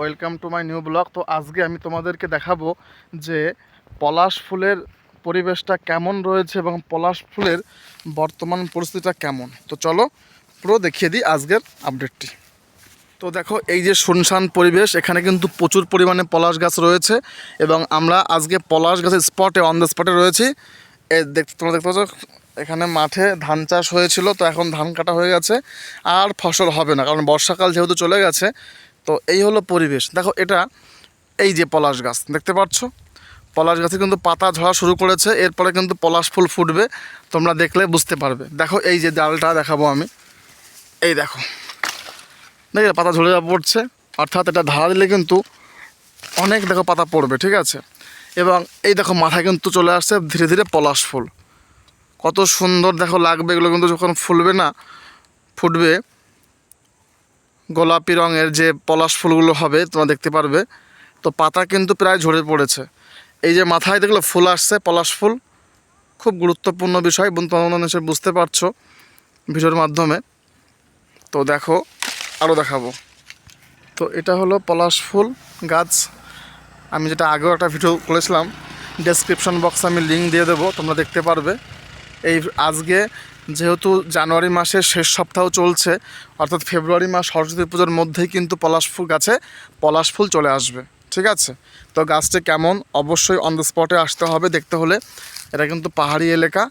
Welcome to my new blog তো আজকে আমি তোমাদেরকে দেখাবো যে পলাশ ফুলের পরিবেশটা কেমন রয়েছে এবং পলাশ ফুলের বর্তমান পরিস্থিতিটা কেমন। তো চলো, পুরো দেখিয়ে দিই আজকের আপডেটটি তো দেখো, এই যে শুনশান পরিবেশ, এখানে কিন্তু প্রচুর পরিমাণে পলাশ গাছ রয়েছে এবং আমরা আজকে পলাশ গাছের স্পটে অন দ্য স্পটে রয়েছি। দেখতে, তোমরা দেখতে পাচ্ছ? এখানে মাঠে ধান চাষ হয়েছিল, তো এখন ধান কাটা হয়ে গেছে। আর ফসল হবে না, কারণ বর্ষাকাল যেহেতু চলে গেছে তো এই হলো পরিবেশ। দেখো এটা এই যে পলাশ গাছ, দেখতে পাচ্ছ? পলাশ গাছে কিন্তু পাতা ঝরা শুরু করেছে, এরপরে কিন্তু পলাশ ফুল ফুটবে, তোমরা দেখলে বুঝতে পারবে। দেখো এই যে ডালটা দেখাবো আমি। এই দেখো দেখে পাতা ঝরে পড়ছে, অর্থাৎ এটা ধারা দিলে কিন্তু অনেক দেখো পাতা পড়বে, ঠিক আছে? এবং এই দেখো মাথায় কিন্তু চলে আসছে ধীরে ধীরে পলাশ ফুল। কত সুন্দর দেখো লাগবে, এগুলো কিন্তু যখন ফুলবে না, ফুটবে গোলাপি রঙের যে পলাশ ফুলগুলো হবে, তোমরা দেখতে পারবে। তো পাতা কিন্তু প্রায় ঝরে পড়েছে। এই যে মাথায় দেখল ফুল আসছে, পলাশ ফুল। খুব গুরুত্বপূর্ণ বিষয় তোমরা নিশ্চয়ই বুঝতে পারছ ভিডিওর মাধ্যমে। তো দেখো আরও দেখাবো। তো এটা হলো পলাশ ফুল গাছ। আমি যেটা আগেও একটা ভিডিও করেছিলাম ডেসক্রিপশন বক্সে আমি লিঙ্ক দিয়ে দেবো, তোমরা দেখতে পারবে। এই আজকে যেহেতু জানুয়ারি মাসের শেষ সপ্তাহ চলছে, অর্থাৎ ফেব্রুয়ারি মাস সরস্বতী পুজোর মধ্যেই কিন্তু পলাশ ফুল গাছে পলাশ ফুল চলে আসবে, ঠিক আছে? তো গাছটি কেমন? অবশ্যই অন দ্য স্পটে আসতে হবে, দেখতে হলে। এটা কিন্তু পাহাড়ি এলাকা,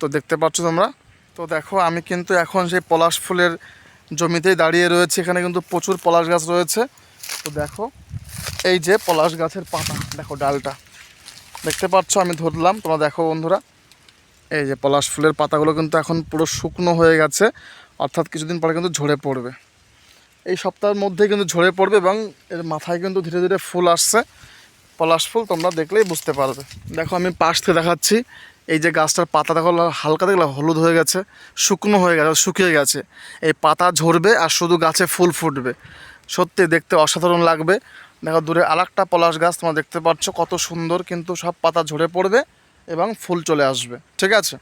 তো দেখতে পাচ্ছ তোমরা? তো দেখো, আমি কিন্তু এখন সেই পলাশ ফুলের জমিতেই দাঁড়িয়ে রয়েছে, এখানে কিন্তু প্রচুর পলাশ গাছ রয়েছে। তো দেখো, এই যে পলাশ গাছের পাতা, দেখো ডালটা। দেখতে পাচ্ছ, আমি ধরলাম, তোমরা দেখো বন্ধুরা। এই যে পলাশ ফুলের পাতাগুলো কিন্তু এখন পুরো শুকনো হয়ে গেছে, অর্থাৎ কিছুদিন পরে কিন্তু ঝরে পড়বে। এই সপ্তাহের মধ্যেই কিন্তু ঝরে পড়বে এবং এর মাথায় কিন্তু ধীরে ধীরে ফুল আসছে। পলাশ ফুল তোমরা দেখলেই বুঝতে পারবে। দেখো, আমি পাশ থেকে দেখাচ্ছি। এই যে গাছটার পাতা দেখো, হালকা দেখলে হলুদ হয়ে গেছে, শুকনো হয়ে গেছে, শুকিয়ে গেছে। এই পাতা ঝরবে আর শুধু গাছে ফুল ফুটবে। সত্যি দেখতে অসাধারণ লাগবে। দেখো, দূরে আরেকটা পলাশ গাছ তোমরা দেখতে পাচ্ছ, কত সুন্দর কিন্তু সব পাতা ঝরে পড়বে। এবং ফুল চলে আসবে ঠিক আছে?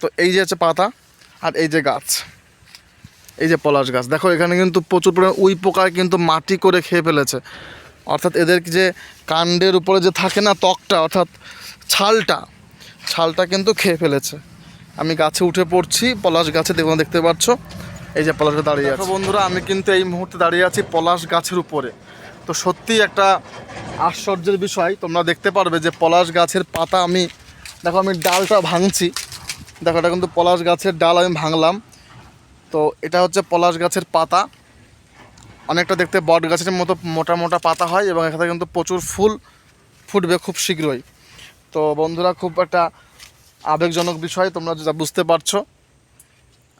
তো এই যে হচ্ছে পাতা আর এই যে গাছ এই যে পলাশ গাছ দেখো এখানে কিন্তু প্রচুর পরিমাণে উই পোকায় কিন্তু মাটি করে খেয়ে ফেলেছে। অর্থাৎ এদের যে কাণ্ডের উপরে যে থাকে না ত্বকটা অর্থাৎ ছালটা ছালটা কিন্তু খেয়ে ফেলেছে। আমি গাছে উঠে পড়ছি পলাশ গাছে দেখুন দেখতে পাচ্ছ? এই যে পলাশ গাছ দাঁড়িয়ে আছে। বন্ধুরা আমি কিন্তু এই মুহূর্তে দাঁড়িয়ে আছি পলাশ গাছের উপরে। তো সত্যিই একটা আশ্চর্যের বিষয় তোমরা দেখতে পারবে যে পলাশ গাছের পাতা আমি দেখো আমি ডালটা ভাঙছি। দেখো এটা কিন্তু পলাশ গাছের ডাল আমি ভাঙলাম। তো এটা হচ্ছে পলাশ গাছের পাতা। অনেকটা দেখতে বট গাছের মতো মোটা মোটা পাতা হয় এবং এখানে কিন্তু প্রচুর ফুল ফুটবে খুব শীঘ্রই। তো বন্ধুরা, খুব একটা আবেগজনক বিষয়, তোমরা যা বুঝতে পারছ।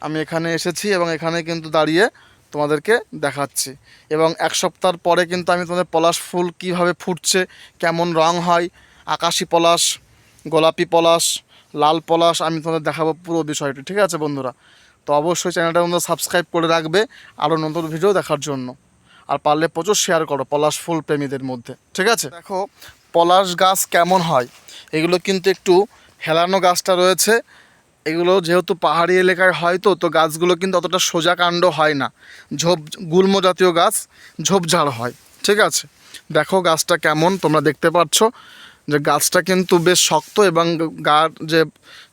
আমি এখানে এসেছি এবং এখানে কিন্তু দাঁড়িয়ে তোমাদেরকে দেখাচ্ছি। এবং এক সপ্তাহ পরে কিন্তু আমি তোমাদের পলাশ ফুল কীভাবে ফুটছে, কেমন রং হয়, আকাশি পলাশ গোলাপি পলাশ, লাল পলাশ, আমি তোমাদের দেখাবো পুরো বিষয়টি, ঠিক আছে বন্ধুরা? তো অবশ্যই চ্যানেলটা তোমরা সাবস্ক্রাইব করে রাখবে, আরও নতুন ভিডিও দেখার জন্য। আর পারলে প্রচুর শেয়ার করো পলাশ ফুল প্রেমীদের মধ্যে, ঠিক আছে? দেখো, পলাশ গাছ কেমন হয়? এগুলো কিন্তু একটু হেলানো গাছটা রয়েছে। এগুলো যেহেতু পাহাড়ি এলাকায় হয় তো তো গাছগুলো কিন্তু অতটা সোজা কাণ্ড হয় না। ঝোপ, গুল্ম জাতীয় গাছ, ঝোপঝাড় হয়, ঠিক আছে? দেখো গাছটা কেমন, তোমরা দেখতে পাচ্ছ। যে গাছটা কিন্তু বেশ শক্ত এবং গার যে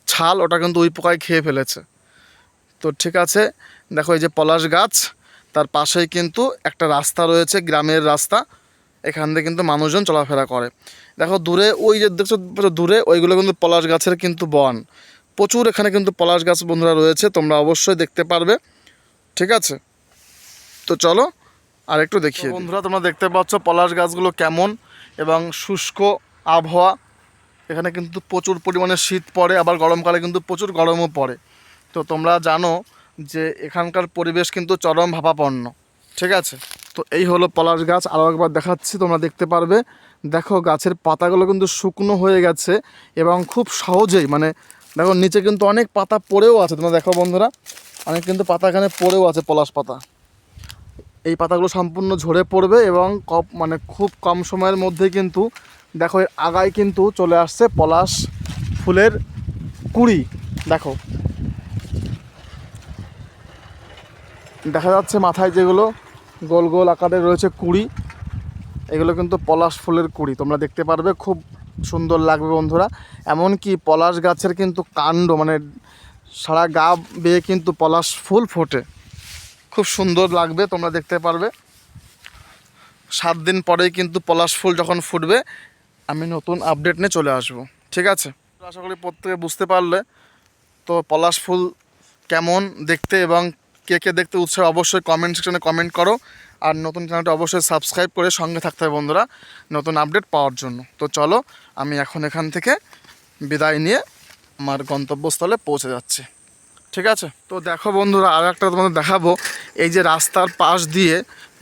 ছাল ওটা কিন্তু ওই পোকায় খেয়ে ফেলেছে। তো ঠিক আছে দেখো এই যে পলাশ গাছ তার পাশেই কিন্তু একটা রাস্তা রয়েছে গ্রামের রাস্তা। এখান থেকে কিন্তু মানুষজন চলাফেরা করে। দেখো দূরে ওই যে দেখছ দূরে ওইগুলো কিন্তু পলাশ গাছের কিন্তু বন। প্রচুর এখানে কিন্তু পলাশ গাছ বন্ধুরা রয়েছে তোমরা অবশ্যই দেখতে পারবে। ঠিক আছে? তো চলো আর একটু দেখিয়ে বন্ধুরা তোমরা দেখতে পাচ্ছ পলাশ গাছগুলো কেমন এবং শুষ্ক আবহাওয়া, এখানে কিন্তু প্রচুর পরিমাণে শীত পড়ে, আবার গরমকালে কিন্তু প্রচুর গরমও পড়ে। তো তোমরা জানো যে এখানকার পরিবেশ কিন্তু চরম ভাবাপন্ন, ঠিক আছে? তো এই হলো পলাশ গাছ আরও একবার দেখাচ্ছি, তোমরা দেখতে পারবে। দেখো, গাছের পাতাগুলো কিন্তু শুকনো হয়ে গেছে এবং খুব সহজেই মানে দেখো, নিচে কিন্তু অনেক পাতা পড়েও আছে। তোমরা দেখো, বন্ধুরা, অনেক কিন্তু পাতা এখানে পড়েও আছে, পলাশ পাতা। এই পাতাগুলো সম্পূর্ণ ঝরে পড়বে এবং মানে খুব কম সময়ের মধ্যে কিন্তু দেখো, এর আগায় কিন্তু চলে আসছে পলাশ ফুলের কুড়ি। দেখো। দেখা যাচ্ছে মাথায় যেগুলো গোল গোল আকারে রয়েছে কুড়ি, এগুলো কিন্তু পলাশ ফুলের কুড়ি। তোমরা দেখতে পারবে, খুব সুন্দর লাগবে বন্ধুরা। এমনকি পলাশ গাছের কিন্তু কাণ্ড মানে সারা গা বেয়ে কিন্তু পলাশ ফুল ফোটে। খুব সুন্দর লাগবে, তোমরা দেখতে পারবে। সাত দিন পরেই কিন্তু পলাশ ফুল যখন ফুটবে আমি নতুন আপডেট নিয়ে চলে আসব, ঠিক আছে? আশা করি প্রত্যেকে বুঝতে পারলে। তো পলাশ ফুল কেমন দেখতে এবং কে কে দেখতে উৎসাহ অবশ্যই কমেন্ট সেকশনে কমেন্ট করো। আর নতুন চ্যানেলটা অবশ্যই সাবস্ক্রাইব করে সঙ্গে থাকতে হবে বন্ধুরা, নতুন আপডেট পাওয়ার জন্য। তো চলো, আমি এখন এখান থেকে বিদায় নিয়ে আমার গন্তব্যস্থলে পৌঁছে যাচ্ছি, ঠিক আছে? তো দেখো বন্ধুরা, আর একটা তোমাদের দেখাবো। এই যে রাস্তার পাশ দিয়ে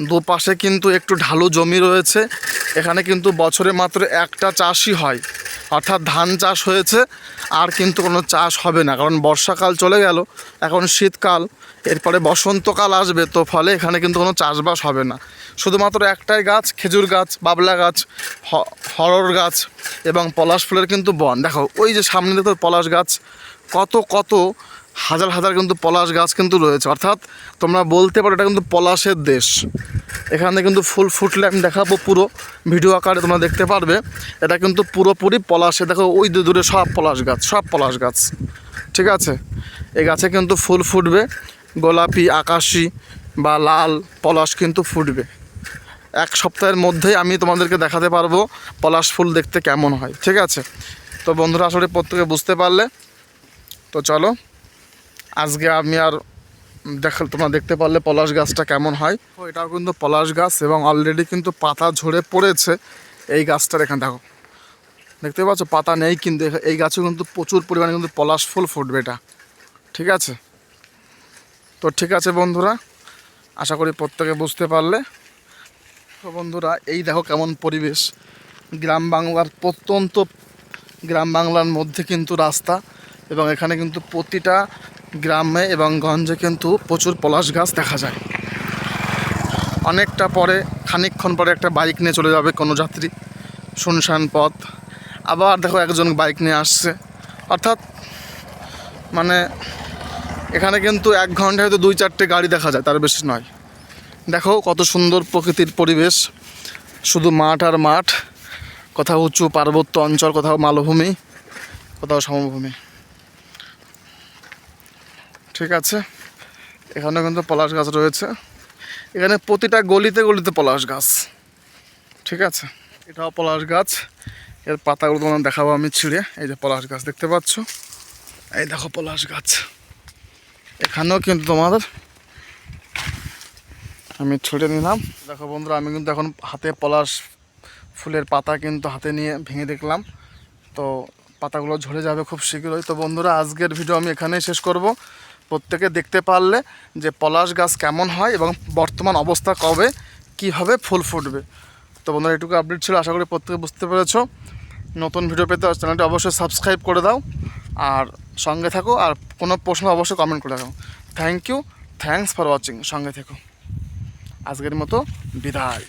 দুপাশে কিন্তু একটু ঢালু জমি রয়েছে। এখানে কিন্তু বছরে মাত্র একটা চাষই হয়। অর্থাৎ ধান চাষ হয়েছে, আর কিন্তু কোনো চাষ হবে না। কারণ বর্ষাকাল চলে গেল, এখন শীতকাল, এরপরে বসন্তকাল আসবে, তো ফলে এখানে কিন্তু কোনো চাষবাস হবে না। শুধুমাত্র একটাই গাছ, খেজুর গাছ, বাবলা গাছ, হ- হরড় গাছ এবং পলাশ ফুলের কিন্তু বন। দেখো, ওই যে সামনে দেখো পলাশ গাছ কত কত হাজার হাজার কিন্তু পলাশ গাছ কিন্তু রয়েছে। অর্থাৎ তোমরা বলতে পারো এটা কিন্তু পলাশের দেশ। এখানে কিন্তু ফুল ফুটলে আমি দেখাবো পুরো ভিডিও আকারে তোমরা দেখতে পারবে। এটা কিন্তু পুরোপুরি পলাশে। দেখো, ওই দূরে দূরে সব পলাশ গাছ, সব পলাশ গাছ। ঠিক আছে? এই গাছে কিন্তু ফুল ফুটবে। গোলাপি, আকাশি বা লাল পলাশ কিন্তু ফুটবে। এক সপ্তাহের মধ্যেই আমি তোমাদেরকে দেখাতে পারব পলাশ ফুল দেখতে কেমন হয়। ঠিক আছে? তো বন্ধুরা আসলে প্রত্যেকে বুঝতে পারলে। তো চলো, আজকে আমি আর দেখ তোমরা দেখতে পারলে পলাশ গাছটা কেমন হয়। তো এটাও কিন্তু পলাশ গাছ এবং অলরেডি কিন্তু পাতা ঝরে পড়েছে। এই গাছটার এখানে দেখো। দেখতে পাচ্ছ, পাতা নেই কিন্তু এই গাছে কিন্তু প্রচুর পরিমাণে কিন্তু পলাশ ফুল ফুটবে এটা। ঠিক আছে? তো ঠিক আছে বন্ধুরা, আশা করি প্রত্যেকে বুঝতে পারলে। তো বন্ধুরা, এই দেখো কেমন পরিবেশ। গ্রাম বাংলার প্রত্যন্ত গ্রাম বাংলার মধ্যে কিন্তু রাস্তা। এবং এখানে কিন্তু প্রতিটা গ্রামে এবং গঞ্জে কিন্তু প্রচুর পলাশ গাছ দেখা যায়। অনেকটা পরে, খানিকক্ষণ পরে একটা বাইক নিয়ে চলে যাবে কোনো যাত্রী। শুনশান পথ। আবার দেখো একজন বাইক নিয়ে আসছে। অর্থাৎ মানে এখানে কিন্তু এক ঘন্টায় হয়তো দুই চারটে গাড়ি দেখা যায়, তার বেশি নয়। দেখো কত সুন্দর প্রকৃতির পরিবেশ। শুধু মাঠ আর মাঠ, কোথাও উঁচু পার্বত্য অঞ্চল, কোথাও মালভূমি, কোথাও সমভূমি। ঠিক আছে। এখানে কিন্তু পলাশ গাছ রয়েছে। এখানে প্রতিটা গলিতে গলিতে পলাশ গাছ। ঠিক আছে? এটাও পলাশ গাছ। এর পাতাগুলো তোমার দেখাবো আমি ছিঁড়ে। এই যে পলাশ গাছ দেখতে পাচ্ছ? এই দেখো পলাশ গাছ। এখানেও কিন্তু তোমাদের আমি ছুটে নিলাম। দেখো বন্ধুরা, আমি কিন্তু এখন হাতে পলাশ ফুলের পাতা কিন্তু হাতে নিয়ে ভেঙে দেখলাম। তো পাতাগুলো ঝরে যাবে খুব শীঘ্রই। তো বন্ধুরা, আজকের ভিডিও আমি এখানেই শেষ করব। প্রত্যেকে দেখতে পারলে যে পলাশ গাছ কেমন হয় এবং বর্তমান অবস্থা কবে কীভাবে ফুল ফুটবে। তো বন্ধুরা, এটুকু আপডেট ছিল, আশা করি প্রত্যেকে বুঝতে পেরেছ। নতুন ভিডিও পেতে চ্যানেলটি অবশ্যই সাবস্ক্রাইব করে দাও। আর সঙ্গে থাকো, আর কোনো প্রশ্ন অবশ্যই কমেন্ট করে রাখো। Thank you thanks for watching সঙ্গে থেকো। আজকের মতো বিদায়।